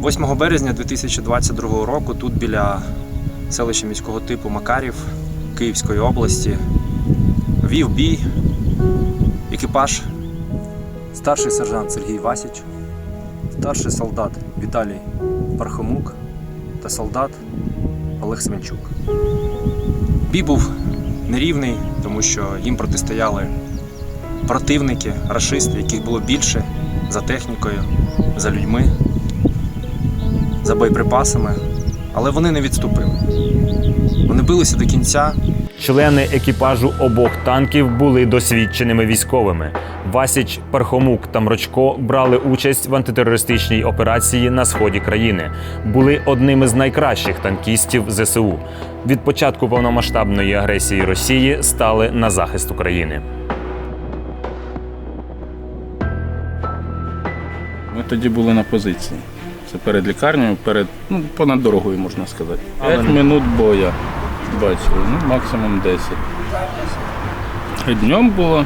8 березня 2022 року тут біля селища міського типу Макарів Київської області вів бій екіпаж старший сержант Сергій Васіч, старший солдат Віталій Пархомук та солдат Олег Свинчук. Бій був нерівний, тому що їм протистояли противники, рашисти, яких було більше за технікою, за людьми, за боєприпасами, але вони не відступили. Вони билися до кінця, Члени екіпажу обох танків були досвідченими військовими. Васіч, Пархомук та Мрочко брали участь в антитерористичній операції на сході країни. Були одними з найкращих танкістів ЗСУ. Від початку повномасштабної агресії Росії стали на захист України. Ми тоді були на позиції. Це перед лікарнею, перед, ну, понад дорогою, можна сказати. П'ять минут боя бачили, ну, максимум 10. І Днем було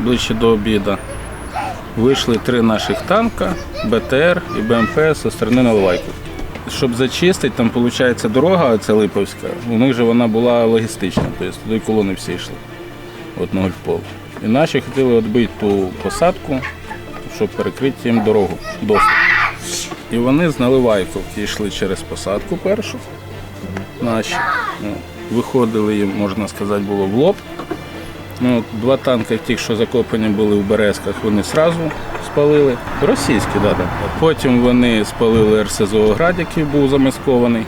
ближче до обіду. Вийшли три наших танка, БТР і БМП зі сторони Наливайки. Щоб зачистити, там виходить дорога, це Липовська. У них же вона була логістична, тобто туди колони всі йшли. От на Гольфпол. І наші хотіли відбити ту посадку, щоб перекрити їм дорогу, доступ. І вони з Наливайковки йшли через посадку першу. Наші. Ну, Виходили їм, можна сказати, було в лоб. Ну, два танки, ті, що закопані були в Березках, вони одразу спалили. Російські, да, да. Потім вони спалили РСЗО Град, який був замаскований.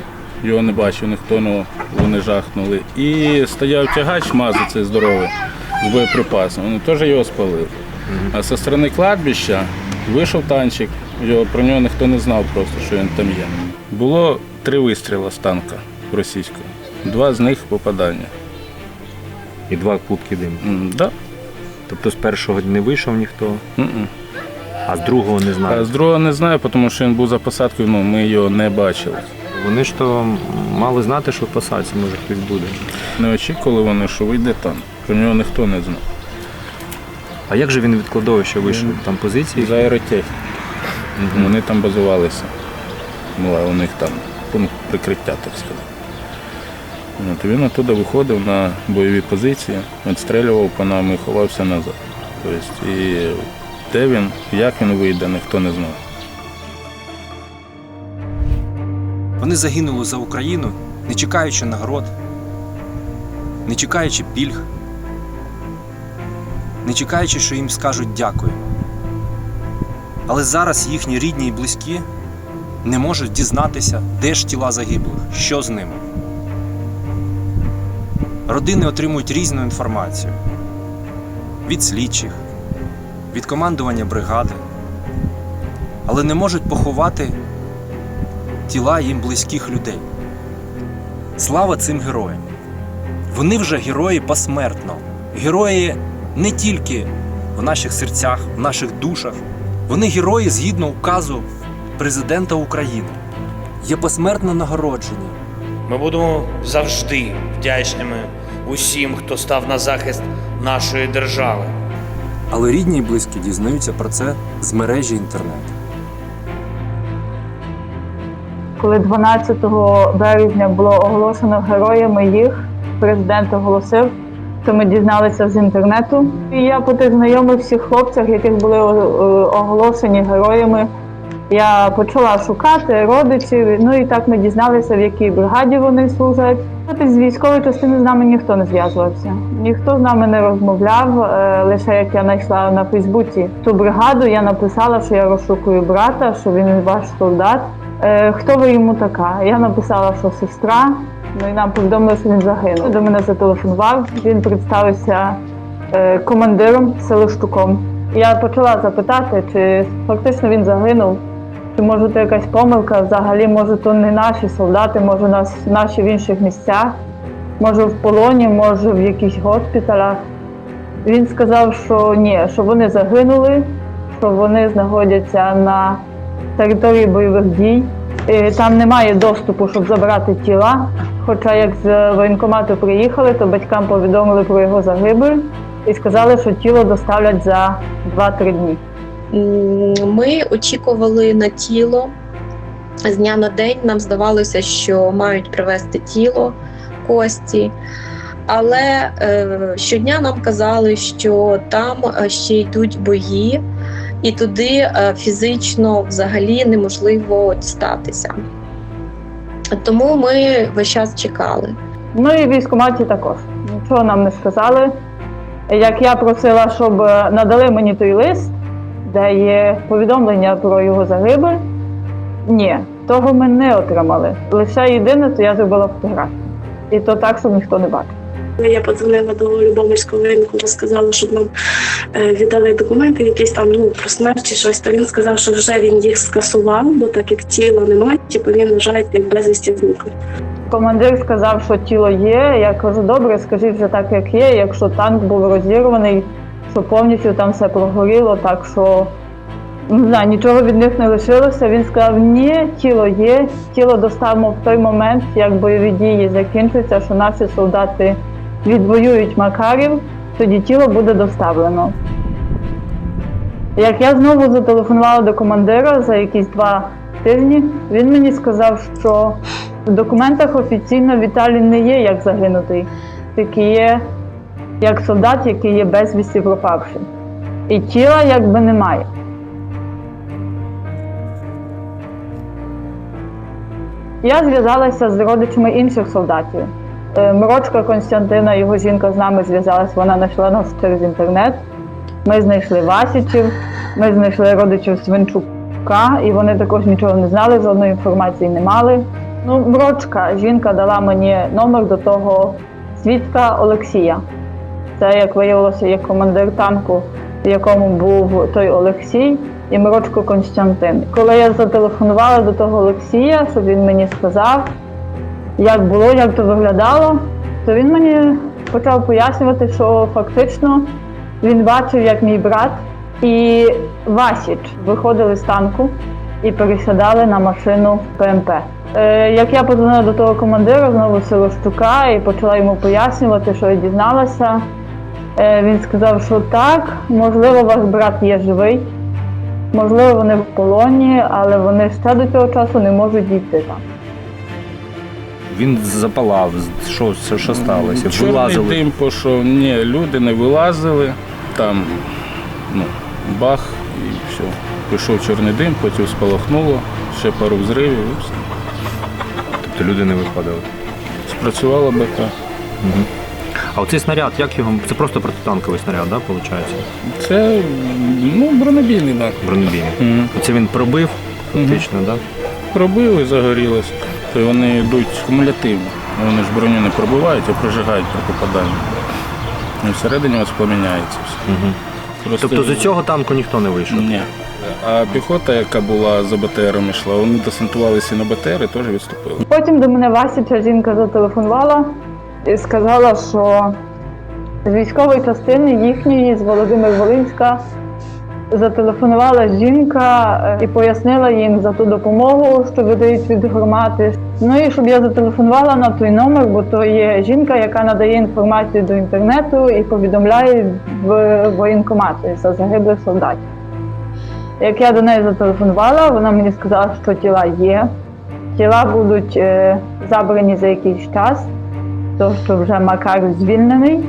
Його не бачив ніхто, але вони жахнули. І стояв тягач мази, цей здоровий, з боєприпасом. Вони теж його спалили. А зі сторони кладбища вийшов танчик, його, про нього ніхто не знав просто, що він там є. Було три вистріли з танка російського. Два з них попадання. І два клубки диму. М, Да. Тобто з першого не вийшов ніхто, М-м. а з другого не А знаю. з другого не знаю, тому що він був за посадкою, ну ми його не бачили. Вони ж то мали знати, що в посадці може хтось буде. Не очікували вони, що вийде там. Про нього ніхто не знав. А як же він від кладовища вийшов? Там позиції? За аеротехніки. Вони там базувалися. Була у них там пункт прикриття, так сказати. От, він оттуда виходив на бойові позиції, відстрілював по нам і ховався назад. Тобто, і де він, як він вийде, ніхто не знав. Вони загинули за Україну, не чекаючи нагород, не чекаючи пільг, не чекаючи, що їм скажуть дякую. Але зараз їхні рідні і близькі не можуть дізнатися, де ж тіла загиблих, що з ними. Родини отримують різну інформацію від слідчих, від командування бригади, але не можуть поховати тіла їм близьких людей. Слава цим героям! Вони вже герої посмертно, герої не тільки в наших серцях, в наших душах, вони герої згідно указу президента України. Є посмертне нагородження. Ми будемо завжди вдячними усім, хто став на захист нашої держави. Але рідні і близькі дізнаються про це з мережі інтернету. Коли 12 березня було оголошено героями їх, президент оголосив, то ми дізналися з інтернету. І я по тих знайомих всіх хлопцях, яких були е, оголошені героями, я почала шукати родичів. Ну і так ми дізналися, в якій бригаді вони служать. З військової частини з нами ніхто не зв'язувався, ніхто з нами не розмовляв. Е, Лише як я знайшла на Фейсбуці ту бригаду, я написала, що я розшукую брата, що він ваш солдат. Е, Хто ви йому така? Я написала, що сестра. Ну і нам повідомили, що він загинув. До мене зателефонував. Він представився е, командиром Селиштуком. Я почала запитати, чи фактично він загинув, чи може це якась помилка, взагалі, може, то не наші солдати, може нас наші в інших місцях, може в полоні, може в якихось госпіталях. Він сказав, що ні, що вони загинули, що вони знаходяться на території бойових дій. І Там немає доступу, щоб забрати тіла. Хоча як з воєнкомату приїхали, то батькам повідомили про його загибель і сказали, що тіло доставлять за 2-3 дні. Ми очікували на тіло з дня на день нам здавалося, що мають привезти тіло кості. Але е, щодня нам казали, що там е, ще йдуть бої, і туди е, фізично взагалі неможливо дістатися. Тому ми весь час чекали. Ну і військкоматі також. Нічого нам не сказали. Як я просила, щоб е, надали мені той лист, де є повідомлення про його загибель, ні, того ми не отримали. Лише єдине, то я зробила фотографію. І то так, щоб ніхто не бачив. Я подзвонила до Любомирського ринку, сказала, щоб нам е, віддали документи, якісь там ну про смерть чи щось. То він сказав, що вже він їх скасував, бо так як тіла немає, типу він вважає як безвісті зниклий. Командир сказав, що тіло є. Я кажу, добре, скажіть вже так, як є. Якщо танк був розірваний, що повністю там все прогоріло, так що не знаю, нічого від них не лишилося. Він сказав, ні, тіло є, тіло доставимо в той момент, як бойові дії закінчаться, що наші солдати відвоюють Макарів, тоді тіло буде доставлено. Як я знову зателефонувала до командира за якісь два тижні, він мені сказав, що в документах офіційно Віталій не є як загинутий, тільки є як солдат, який є безвісті пропавшим. І тіла якби немає. Я зв'язалася з родичами інших солдатів. Е, Морочка Константина, його жінка з нами зв'язалась, вона знайшла нас через інтернет. Ми знайшли Васічів, ми знайшли родичів Свинчука, і вони також нічого не знали, жодної інформації не мали. Ну, Мрочка, жінка дала мені номер до того свідка Олексія. Це, як виявилося, є командир танку, в якому був той Олексій і Мирочко Константин. Коли я зателефонувала до того Олексія, щоб він мені сказав, як було, як то виглядало, то він мені почав пояснювати, що фактично він бачив, як мій брат і Васіч виходили з танку і пересідали на машину ПМП. Е, як я подзвонила до того командира знову Силощука і почала йому пояснювати, що я дізналася, е, він сказав, що так, можливо, ваш брат є живий, можливо, вони в полоні, але вони ще до цього часу не можуть дійти там. Він запалав, що, що, що сталося? Чорний Вилазили. дим пішов. Ні, люди не вилазили. Там ну, бах і все. Пішов чорний дим, потім спалахнуло, ще пару взривів і все. Тобто люди не виходили. Спрацювала БК. А оцей снаряд, як його? Це просто протитанковий снаряд, да, виходить? Це ну, бронебійний так. Бронебійний. Мгм. Оце він пробив, фактично, так? да? Пробили, загорілось. То й вони йдуть кумулятивно. Вони ж броню не пробивають, а прожигають при попаданні. І всередині ось пламіняється все. Угу. Просто Тобто з цього танку ніхто не вийшов? Ні. А піхота, яка була за БТРом йшла, вони десантувалися на БТР і теж відступили. Потім до мене Васіча жінка зателефонувала і сказала, що з військової частини їхньої, з Володимир Волинська, зателефонувала жінка е, і пояснила їм за ту допомогу, що видають від громади. Ну і щоб я зателефонувала на той номер, бо то є жінка, яка надає інформацію до інтернету і повідомляє в воєнкомати за загиблих солдатів. Як я до неї зателефонувала, вона мені сказала, що тіла є. Тіла будуть е, забрані за якийсь час, тому що вже Макар звільнений.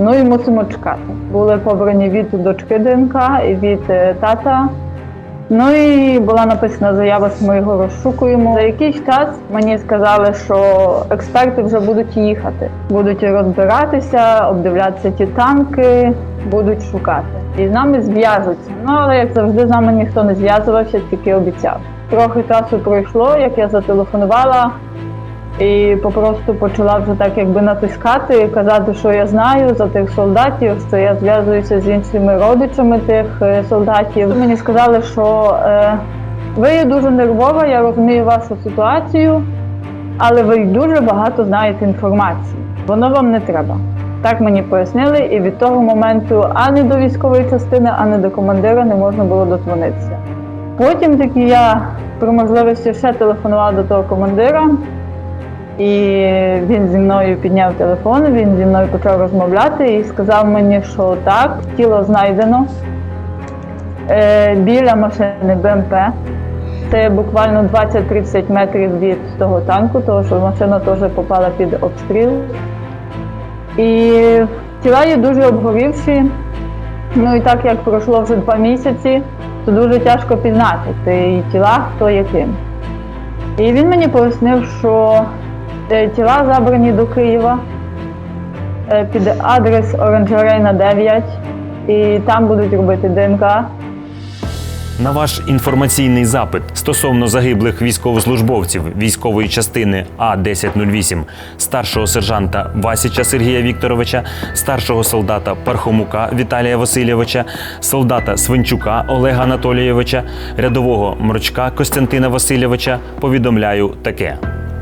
Ну і мусимо чекати. Були побрані від дочки ДНК і від е, тата. Ну і була написана заява, що ми його розшукуємо. За якийсь час мені сказали, що експерти вже будуть їхати, будуть розбиратися, обдивлятися ті танки, будуть шукати. І з нами зв'яжуться. Ну але як завжди, з нами ніхто не зв'язувався, тільки обіцяв. Трохи часу пройшло, як я зателефонувала і попросту почала вже так якби натискати і казати, що я знаю за тих солдатів, що я зв'язуюся з іншими родичами тих е, солдатів. Мені сказали, що е, ви є дуже нервова, я розумію вашу ситуацію, але ви дуже багато знаєте інформації. Воно вам не треба. Так мені пояснили, і від того моменту ані до військової частини, ані до командира не можна було додзвонитися. Потім таки я при можливості ще телефонувала до того командира, і він зі мною підняв телефон, він зі мною почав розмовляти і сказав мені, що так, тіло знайдено е, біля машини БМП. Це буквально 20-30 метрів від того танку, тому що машина теж попала під обстріл. І тіла є дуже обгорівші. Ну і так як пройшло вже два місяці, то дуже тяжко пізнати ті тіла, хто яким. І він мені пояснив, що тіла забрані до Києва е, під адрес Оранжерейна 9, і там будуть робити ДНК. На ваш інформаційний запит стосовно загиблих військовослужбовців військової частини А 1008 старшого сержанта Васіча Сергія Вікторовича, старшого солдата Пархомука Віталія Васильовича, солдата Свинчука Олега Анатолійовича, рядового морчка Костянтина Васильовича повідомляю таке.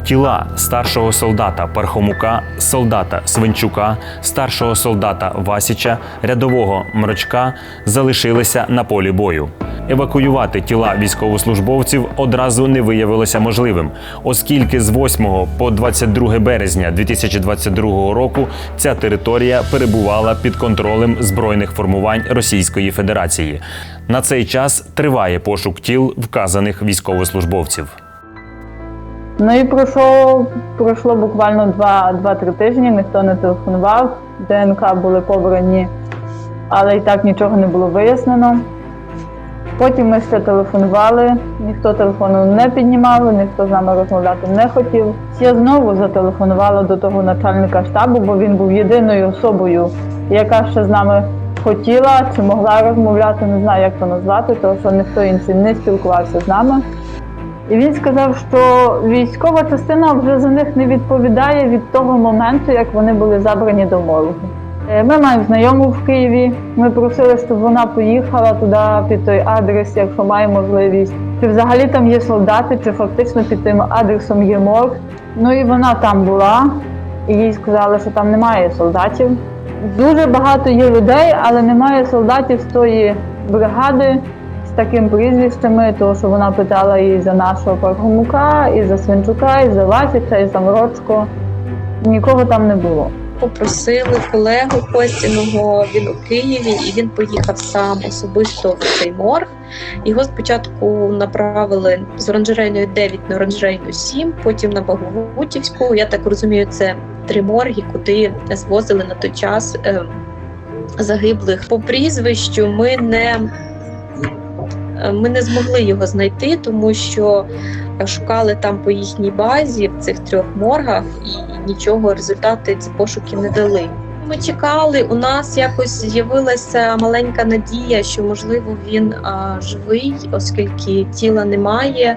Тіла старшого солдата Пархомука, солдата Свинчука, старшого солдата Васіча, рядового мрочка залишилися на полі бою. Евакуювати тіла військовослужбовців одразу не виявилося можливим, оскільки з 8 по 22 березня 2022 року ця територія перебувала під контролем збройних формувань Російської Федерації. На цей час триває пошук тіл вказаних військовослужбовців. Ну і пройшло, пройшло буквально 2-3 тижні, ніхто не телефонував, ДНК були побрані, але і так нічого не було вияснено. Потім ми ще телефонували, ніхто телефону не піднімав, ніхто з нами розмовляти не хотів. Я знову зателефонувала до того начальника штабу, бо він був єдиною особою, яка ще з нами хотіла чи могла розмовляти, не знаю, як це назвати, тому що ніхто інший не спілкувався з нами. І він сказав, що військова частина вже за них не відповідає від того моменту, як вони були забрані до моргу. Е, Ми маємо знайому в Києві. Ми просили, щоб вона поїхала туди під той адрес, якщо має можливість. Чи взагалі там є солдати, чи фактично під тим адресом є морг. Ну і вона там була, і їй сказали, що там немає солдатів. Дуже багато є людей, але немає солдатів з тої бригади, таким прізвищами, тому що вона питала і за нашого Пархомука, і за Свинчука, і за Васіча, і за Морочко. Нікого там не було. Попросили колегу Костіного, він у Києві, і він поїхав сам особисто в цей морг. Його спочатку направили з оранжерейної 9 на оранжерейну 7, потім на Баговутівську. Я так розумію, це три морги, куди звозили на той час е, загиблих. По прізвищу ми не, ми не змогли його знайти, тому що шукали там по їхній базі в цих трьох моргах і нічого результати ці пошуки не дали. Ми чекали, у нас якось з'явилася маленька надія, що можливо він а, живий, оскільки тіла немає.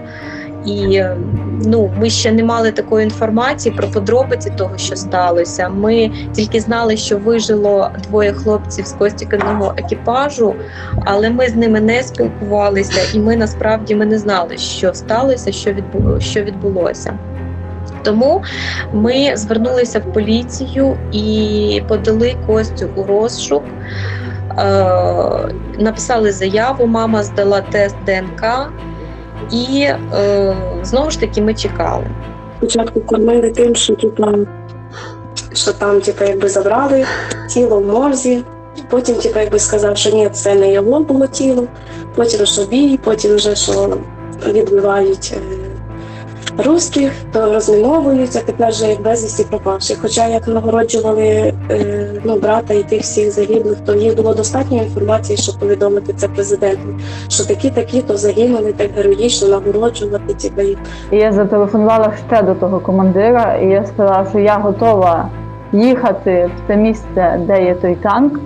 І е, ну, ми ще не мали такої інформації про подробиці того, що сталося. Ми тільки знали, що вижило двоє хлопців з Костікиного екіпажу, але ми з ними не спілкувалися, і ми насправді ми не знали, що сталося, що відбуло, що відбулося. Тому ми звернулися в поліцію і подали Костю у розшук. Е, написали заяву, мама здала тест ДНК, і е, знову ж таки ми чекали. Спочатку кормили тим, що типа, що там, типа, якби забрали тіло в морзі. Потім, типа, якби сказав, що ні, це не його було тіло. Потім що бій, потім вже що відбивають е, русських, то розміновують, а тепер вже як безвісті пропавших. Хоча як нагороджували е, ну, брата і тих всіх загиблих, то них було достатньо інформації, щоб повідомити це президенту, що такі такі то загинули так героїчно нагороджувати типа, їх. І я зателефонувала ще до того командира, і я сказала, що я готова їхати в те місце, де є той танк.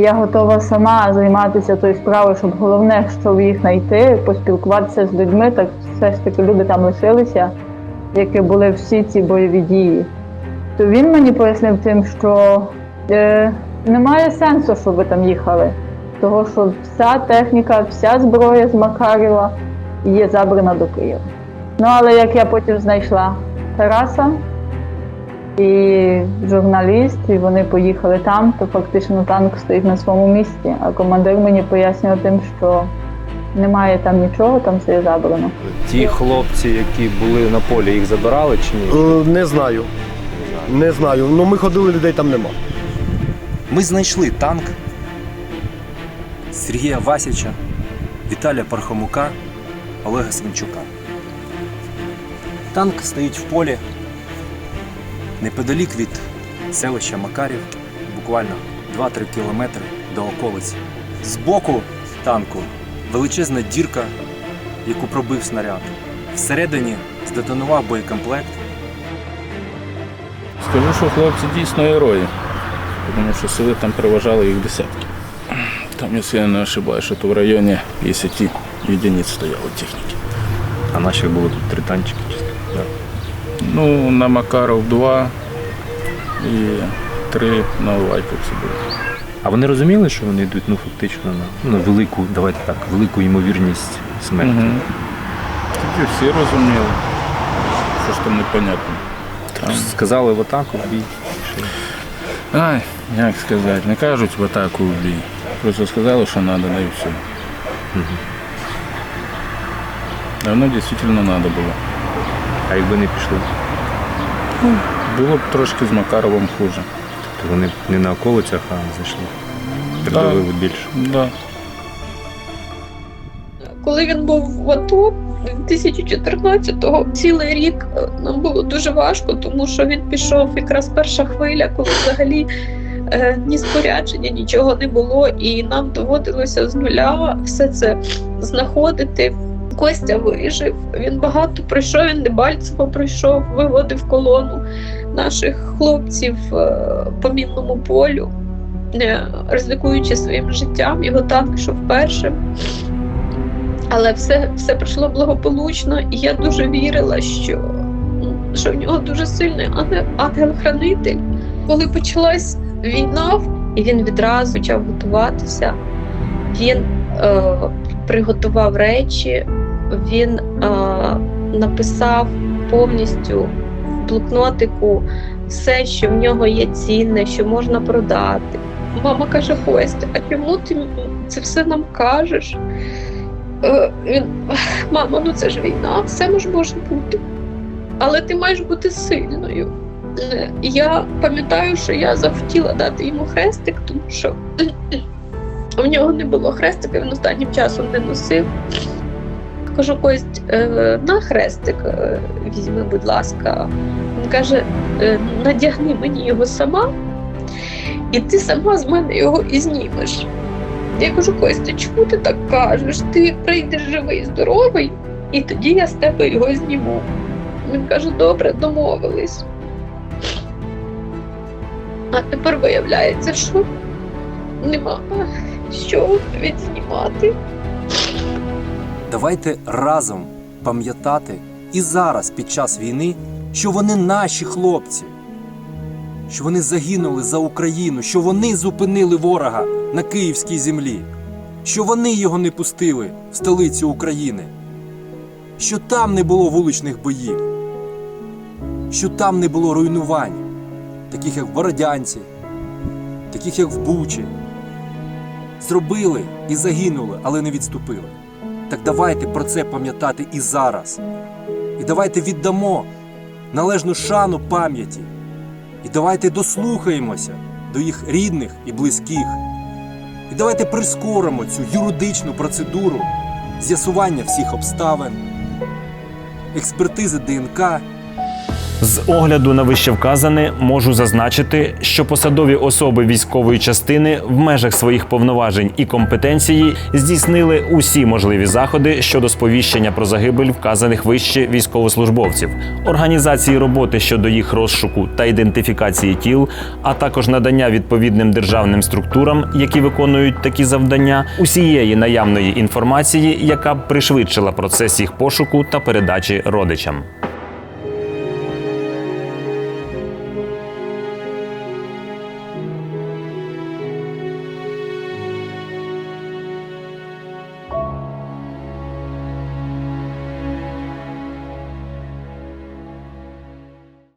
Я готова сама займатися тою справою, щоб головне, щоб їх знайти, поспілкуватися з людьми. Так все ж таки люди там лишилися, які були всі ці бойові дії. То він мені пояснив тим, що е, немає сенсу, щоб ви там їхали. Того, що вся техніка, вся зброя з Макарєва є забрана до Києва. Ну, але як я потім знайшла Тараса і журналіст, і вони поїхали там, то фактично танк стоїть на своєму місці. А командир мені пояснював тим, що немає там нічого, там все є забрано. Ті хлопці, які були на полі, їх забирали чи ні? Е, Не знаю. Не знаю. Ну ми ходили, людей там нема. Ми знайшли танк Сергія Васіча, Віталія Пархомука Олега Свинчука. Танк стоїть в полі неподалік від селища Макарів, буквально 2-3 кілометри до околиць. Збоку танку величезна дірка, яку пробив снаряд. Всередині здетонував боєкомплект. Скажу, що хлопці дійсно герої, тому що сили там переважали їх десятки. Там, якщо я не ошибаюсь, що то в районі 10 єдиниць стояло техніки. А наших було тут три танчики. Ну, на Макаров 2 і 3 на Лайковці було. А вони розуміли, що вони йдуть ну, фактично на, на велику, давайте так, велику ймовірність смерті. Угу. Тоді всі розуміли, що ж там непонятно. Там, Сказали в атаку, в бій. ай, як сказати, не кажуть в атаку в бій. Просто сказали, що треба, да і все. А воно дійсно треба було. А якби не пішли, Було б трошки з Макаровим хуже. то вони не на околицях, а зайшли. Придавили більше. Да. Коли він був в АТО 2014-го, цілий рік е, нам було дуже важко, тому що він пішов якраз перша хвиля, коли взагалі е, ні спорядження, нічого не було, і нам доводилося з нуля все це знаходити. Костя вижив. Він багато пройшов, він Дебальцево пройшов, виводив колону наших хлопців е, по мінному полю, е, ризикуючи своїм життям. Його танк йшов першим. Але все, все пройшло благополучно, і я дуже вірила, що, що в нього дуже сильний ангел- ангел-хранитель. Коли почалась війна, і він відразу почав готуватися, він е, приготував речі, він е, написав повністю в блокнотику все, що в нього є цінне, що можна продати. Мама каже: Костя, а чому ти це все нам кажеш? Е, він, мамо, ну це ж війна, все може бути. Але ти маєш бути сильною. Е, Я пам'ятаю, що я захотіла дати йому хрестик, тому що в нього не було хрестика, він останнім часом не носив. Кажу, Кость, е, на хрестик е, візьми, будь ласка. Він каже: «Е, надягни мені його сама, і ти сама з мене його і знімеш. Я кажу, Костя, чому ти так кажеш? Ти прийдеш живий, здоровий, і тоді я з тебе його зніму. Він каже, добре, домовились. А тепер виявляється, що нема що відзнімати. Давайте разом пам'ятати і зараз, під час війни, що вони наші хлопці, що вони загинули за Україну, що вони зупинили ворога на київській землі, що вони його не пустили в столицю України, що там не було вуличних боїв, що там не було руйнувань, таких як в Бородянці, таких як в Бучі. Зробили і загинули, але не відступили. Так давайте про це пам'ятати і зараз. І давайте віддамо належну шану пам'яті. І давайте дослухаємося до їх рідних і близьких. І давайте прискоримо цю юридичну процедуру з'ясування всіх обставин, експертизи ДНК. З огляду на вищевказане можу зазначити, що посадові особи військової частини в межах своїх повноважень і компетенції здійснили усі можливі заходи щодо сповіщення про загибель вказаних вище військовослужбовців, організації роботи щодо їх розшуку та ідентифікації тіл, а також надання відповідним державним структурам, які виконують такі завдання, усієї наявної інформації, яка б пришвидшила процес їх пошуку та передачі родичам.